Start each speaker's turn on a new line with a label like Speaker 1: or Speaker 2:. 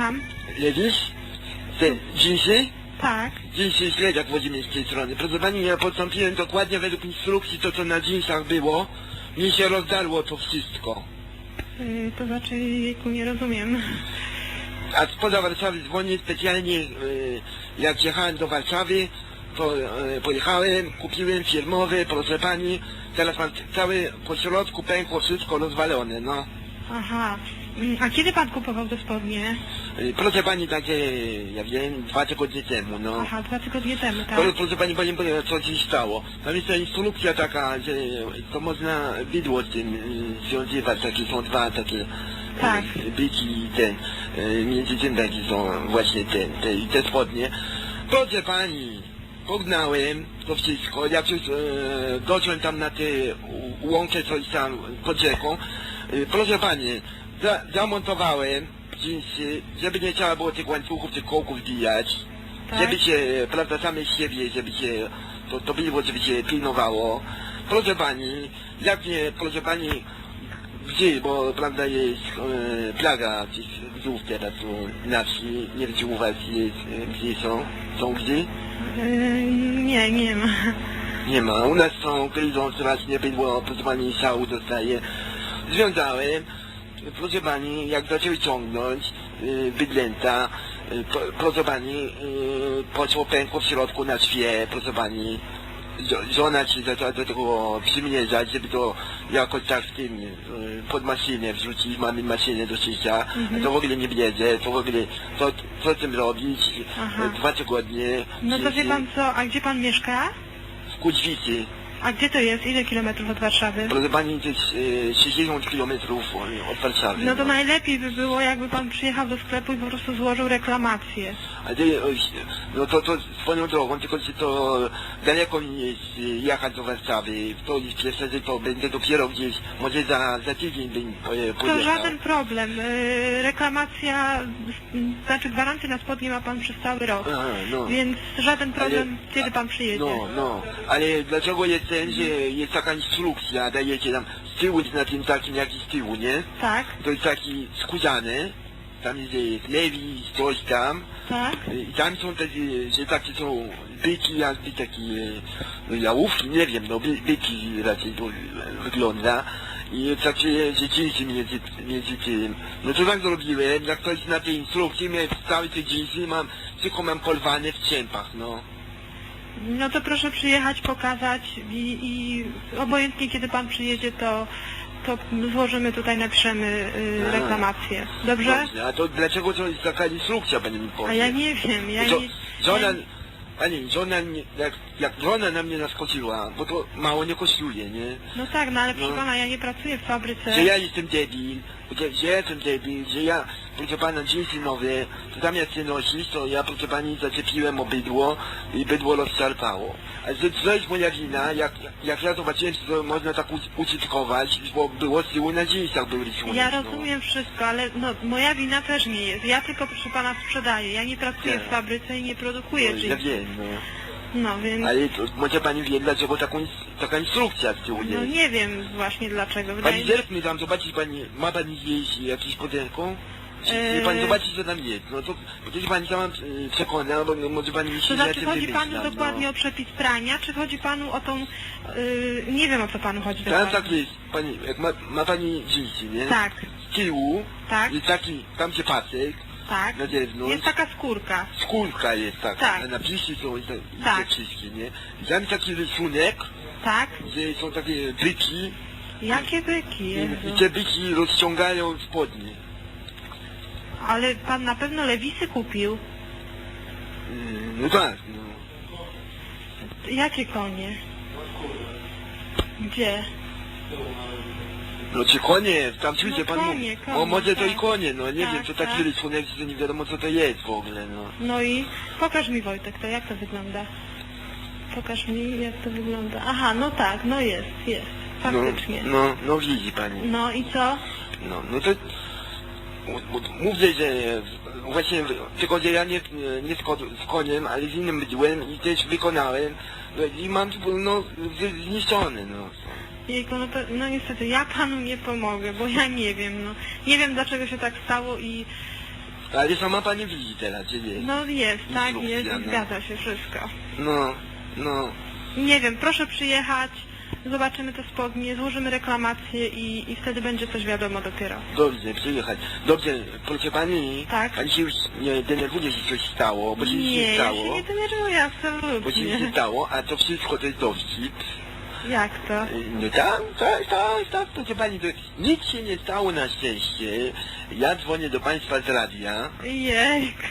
Speaker 1: Słucham.
Speaker 2: Lewisz? Te dżinsy?
Speaker 1: Tak.
Speaker 2: Dżinsy śledzia włodzimy z tej strony. Proszę pani, ja postąpiłem dokładnie według instrukcji, to co na dżinsach było. Mi się rozdarło to wszystko.
Speaker 1: Y, to znaczy, jejku, nie rozumiem.
Speaker 2: A spoza Warszawy dzwonię specjalnie, y, jak jechałem do Warszawy, to y, pojechałem, kupiłem firmowe, proszę pani, teraz mam cały po środku pękło wszystko rozwalone, no.
Speaker 1: Aha. Mm, A kiedy pan kupował te spodnie?
Speaker 2: Proszę pani, takie, ja wiem, dwa tygodnie temu, no.
Speaker 1: Aha, dwa tygodnie temu, tak?
Speaker 2: Proszę, proszę pani, powiem, co się stało. Tam jest ta instrukcja taka, że to można widło z tym y, związywać, takie są dwa takie
Speaker 1: Tak.
Speaker 2: y, byki i ten, y, między tym takie są właśnie te, te, te spodnie. Proszę pani, pognałem to wszystko, jak już e, doszłem tam na tę łąkę coś tam pod rzeką, y, proszę pani, za, zamontowałem dżinsy, żeby nie trzeba było tych łańcuchów, tych kołków zbijać,
Speaker 1: Tak.
Speaker 2: żeby się, prawda, same z siebie, żeby się to, to było, żeby się pilnowało. Proszę pani, jak nie, proszę pani, gdzie, bo prawda jest e, plaga gdzieś bzów teraz tu na wsi, nie wiem czy u was jest, e, gdzie są, są gdzie?
Speaker 1: Y, nie, nie ma.
Speaker 2: Nie ma, u nas są gryzą coraz nie było, proszę pani, szału dostaje. Związałem, proszę pani, jak zaczęły ciągnąć yy, bydlęta, yy, pro, proszę pani, yy, poszło pękło w środku na szwie, proszę pani. żo- Żona się zaczęła do tego przymierzać, żeby to jakoś tak w tym, yy, pod maszynę wrzucić, mamy maszynę do szycia, a to w ogóle nie bierze, to w ogóle, co, co z tym robić,
Speaker 1: Aha.
Speaker 2: Dwa tygodnie.
Speaker 1: No to wie pan co, a gdzie pan mieszka?
Speaker 2: W Kuźwicy.
Speaker 1: A gdzie to jest? Ile kilometrów od Warszawy?
Speaker 2: Proszę pani, jest e, 60 km od Warszawy.
Speaker 1: No to najlepiej by było, jakby pan przyjechał do sklepu i po prostu złożył reklamację.
Speaker 2: Ale to, e, no to, to swoją drogą, tylko że to daleko mi jest e, jechać do Warszawy. To jest że to będę dopiero gdzieś, może za, za tydzień bym poje-
Speaker 1: To
Speaker 2: pojechał.
Speaker 1: żaden problem. Y, Reklamacja, znaczy gwarancję na spodnie ma pan przez cały rok.
Speaker 2: Aha, no.
Speaker 1: Więc żaden problem, kiedy pan przyjedzie.
Speaker 2: No, no, ale dlaczego jest ten, że jest taka instrukcja, dajecie tam z tyłu na tym takim jak i z tyłu, nie?
Speaker 1: Tak,
Speaker 2: To jest taki skórzany, tam jest, jest lewi, coś tam,
Speaker 1: tak.
Speaker 2: I tam są takie, że takie są byki, jakby takie no, jałówki, nie wiem, no by, byki raczej to e, wygląda. I takie, że dżinsy między, między tym. No to tak zrobiłem, jak ktoś na tej instrukcji, miałem całe te dżinsy, mam, tylko mam polwane w ciępach, no.
Speaker 1: No to proszę przyjechać, pokazać i, i obojętnie kiedy pan przyjedzie, to, to złożymy tutaj, napiszemy y, reklamację. Dobrze?
Speaker 2: Dobrze, a to dlaczego to jest taka instrukcja, pani mi?
Speaker 1: A ja nie wiem, ja
Speaker 2: To
Speaker 1: nie...
Speaker 2: żona,
Speaker 1: ja,
Speaker 2: pani, żona, jak, jak żona na mnie naskoczyła, bo to mało nie kosztuje, nie?
Speaker 1: no tak, no ale proszę
Speaker 2: No.
Speaker 1: pana, ja nie pracuję w fabryce.
Speaker 2: że ja jestem debil, że, że ja jestem debil, że ja, proszę pana, dżinsy nowe, to zamiast je nosić, to ja, proszę pani, zaczepiłem o bydło i bydło rozszarpało. A że to jest moja wina, jak, jak ja zobaczyłem, że to można tak u- użytkować, bo było z tyłu na dżinsach był rysunek.
Speaker 1: Ja
Speaker 2: no.
Speaker 1: rozumiem wszystko, ale no, moja wina też nie jest. Ja tylko, proszę pana, sprzedaję. Ja nie pracuję
Speaker 2: Tak.
Speaker 1: w fabryce i nie produkuję
Speaker 2: No, ja
Speaker 1: jeansów.
Speaker 2: wiem, no.
Speaker 1: No więc...
Speaker 2: Ale to, może pani wie, dlaczego taką, ins- taka instrukcja z tyłu
Speaker 1: No
Speaker 2: jest.
Speaker 1: nie wiem właśnie dlaczego. Wydaje
Speaker 2: Pani
Speaker 1: mi się,
Speaker 2: zerknie tam, zobaczyć pani, ma pani zjeść jakieś? Czy
Speaker 1: Eee.
Speaker 2: pani zobaczyć co tam jest? No to, bo to się pani sama e, przekona, bo może pani się
Speaker 1: To znaczy chodzi panu dokładnie
Speaker 2: no.
Speaker 1: o przepis prania, czy chodzi panu o tą... Yy, nie wiem o co panu chodzi
Speaker 2: Tam
Speaker 1: dokładnie.
Speaker 2: tak jest, pani, jak ma, ma pani dżinsy, nie?
Speaker 1: Tak,
Speaker 2: Z tyłu
Speaker 1: tak,
Speaker 2: jest taki, tam gdzie pasek,
Speaker 1: tak.
Speaker 2: na zewnątrz,
Speaker 1: Jest taka skórka.
Speaker 2: skórka jest taka,
Speaker 1: Tak.
Speaker 2: na napisy są i, te, i
Speaker 1: Tak.
Speaker 2: te wszystkie, nie? I tam taki rysunek,
Speaker 1: Tak?
Speaker 2: że są takie byki
Speaker 1: Jakie byki,
Speaker 2: i, i te byki rozciągają spodnie.
Speaker 1: Ale pan na pewno lewisy kupił.
Speaker 2: Mm, No tak, no.
Speaker 1: Jakie konie? Gdzie?
Speaker 2: No czy konie, tam
Speaker 1: No
Speaker 2: pan
Speaker 1: konie,
Speaker 2: mówi.
Speaker 1: konie,
Speaker 2: O może to
Speaker 1: tak.
Speaker 2: i konie, no nie
Speaker 1: Tak,
Speaker 2: wiem, to taki
Speaker 1: tak.
Speaker 2: rysunek, że nie wiadomo co to jest w ogóle, no.
Speaker 1: No i pokaż mi Wojtek to, jak to wygląda. Pokaż mi, jak to wygląda. Aha, no tak, no jest, jest. Faktycznie.
Speaker 2: No, no, no widzi pani.
Speaker 1: No i co?
Speaker 2: No, no to mówię, że właśnie tylko, że ja nie, nie z, ko- z koniem, ale z innym bydłem i też wykonałem i mam no zniszczony, no.
Speaker 1: Jejku, no to, no niestety, ja panu nie pomogę, bo ja nie wiem, no. Nie wiem dlaczego się tak stało i
Speaker 2: Ale sama pani widzi teraz, czy nie?
Speaker 1: No jest, tak, jest, zgadza się wszystko.
Speaker 2: No, no.
Speaker 1: Nie wiem, proszę przyjechać, zobaczymy te spodnie, złożymy reklamację i, i wtedy będzie coś wiadomo dopiero.
Speaker 2: Dobrze, przyjechać. Dobrze, proszę pani,
Speaker 1: Tak.
Speaker 2: pani się już nie denerwuje, że coś stało, bo się nic
Speaker 1: Nie,
Speaker 2: nie
Speaker 1: ja
Speaker 2: stało.
Speaker 1: się nie denerwuję,
Speaker 2: Bo się nic nie
Speaker 1: absolutnie.
Speaker 2: stało, a to wszystko to jest dowcip.
Speaker 1: Jak to?
Speaker 2: No tak, tak, tak, tak, proszę pani, to nic się nie stało na szczęście. Ja dzwonię do państwa z radia.
Speaker 1: Jejku.